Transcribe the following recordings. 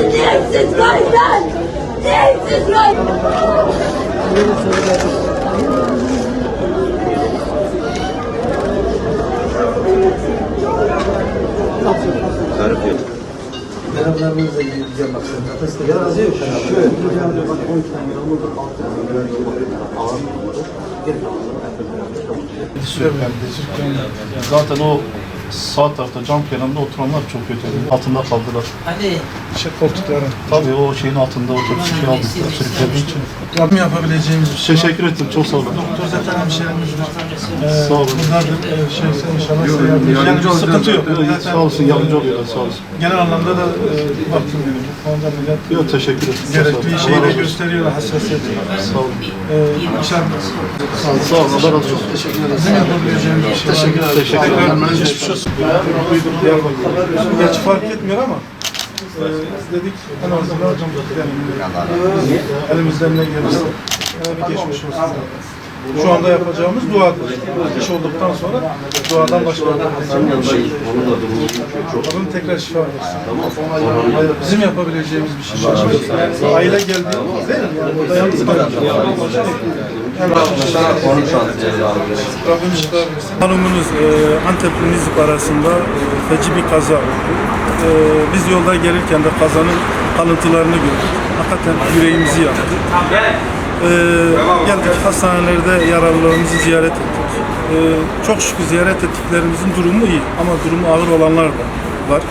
İsrail'den! Değil İsrail! Beraberliğinizle gideceğim bak. Nefes de biraz yok. Şöyle. Bak 12 tane yağmurda altı ağır Zaten o sağ tarafta cam kenarında oturanlar çok kötü. Altında kaldılar. Hadi. Şey koltukları. Tabii o şeyin altında otobüs şey aldılar. Sürüklediği için. Rabbim yapabileceğimiz bir şey. Teşekkür ettim. Çok sağ olun. Doktor zaten hemşehrimiz var. Sağ olun. Bunlardır. Ee, şey, inşallah size yardımcı Yani bir sıkıntı yok. Sağ olsun. Yardımcı oluyorlar. Sağ olsun. Genel anlamda da e, baktım benim. Bu konuda millet Yok teşekkür ederim. Gerekli şeyi de gösteriyorlar hassasiyeti. Sağ olun. İnşallah Sağ olun. Sağ olun. Allah razı olsun. Teşekkür ederim. bizim yapabileceğimiz bir şey. Teşekkür ederim. Teşekkür ederim. Duyduk Diyarbakır'da. Gerçi fark etmiyor ama e, dedik en azından yani, elimizden ne gelirse geçmiş olsun. Şu anda yapacağımız duadır. İş olduktan sonra duadan başka bir şey. Rabbim tekrar şifa versin. Bizim yapabileceğimiz bir şey. Aile geldi değil mi? Yani burada yalnız kalmayacağız. Rabbim şifa versin. Malumunuz e, Antep'le Nizip arasında e, feci bir kaza oldu. E, biz yolda gelirken de kazanın kalıntılarını gördük. Hakikaten yüreğimizi yaktı. E, geldik hastanelerde yaralılarımızı ziyaret ettik. E, çok şükür ziyaret ettiklerimizin durumu iyi ama durumu ağır olanlar da var.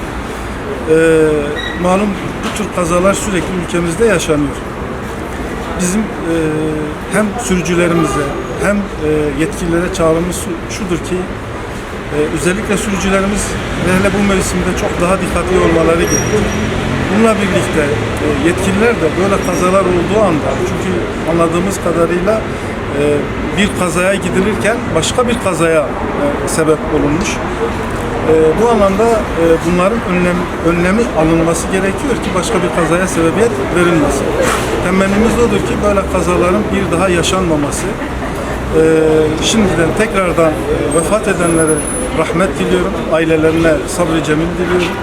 E, malum bu tür kazalar sürekli ülkemizde yaşanıyor bizim e, hem sürücülerimize hem e, yetkililere çağrımız şu- şudur ki e, özellikle sürücülerimiz hele bu mevsimde çok daha dikkatli olmaları gerekiyor. Bununla birlikte e, yetkililer de böyle kazalar olduğu anda çünkü anladığımız kadarıyla e, bir kazaya gidilirken başka bir kazaya e, sebep olunmuş. Bu anlamda bunların önlem, önlemi alınması gerekiyor ki başka bir kazaya sebebiyet verilmesin. Temennimiz odur ki böyle kazaların bir daha yaşanmaması. Şimdiden tekrardan vefat edenlere rahmet diliyorum, ailelerine sabrı cemil diliyorum.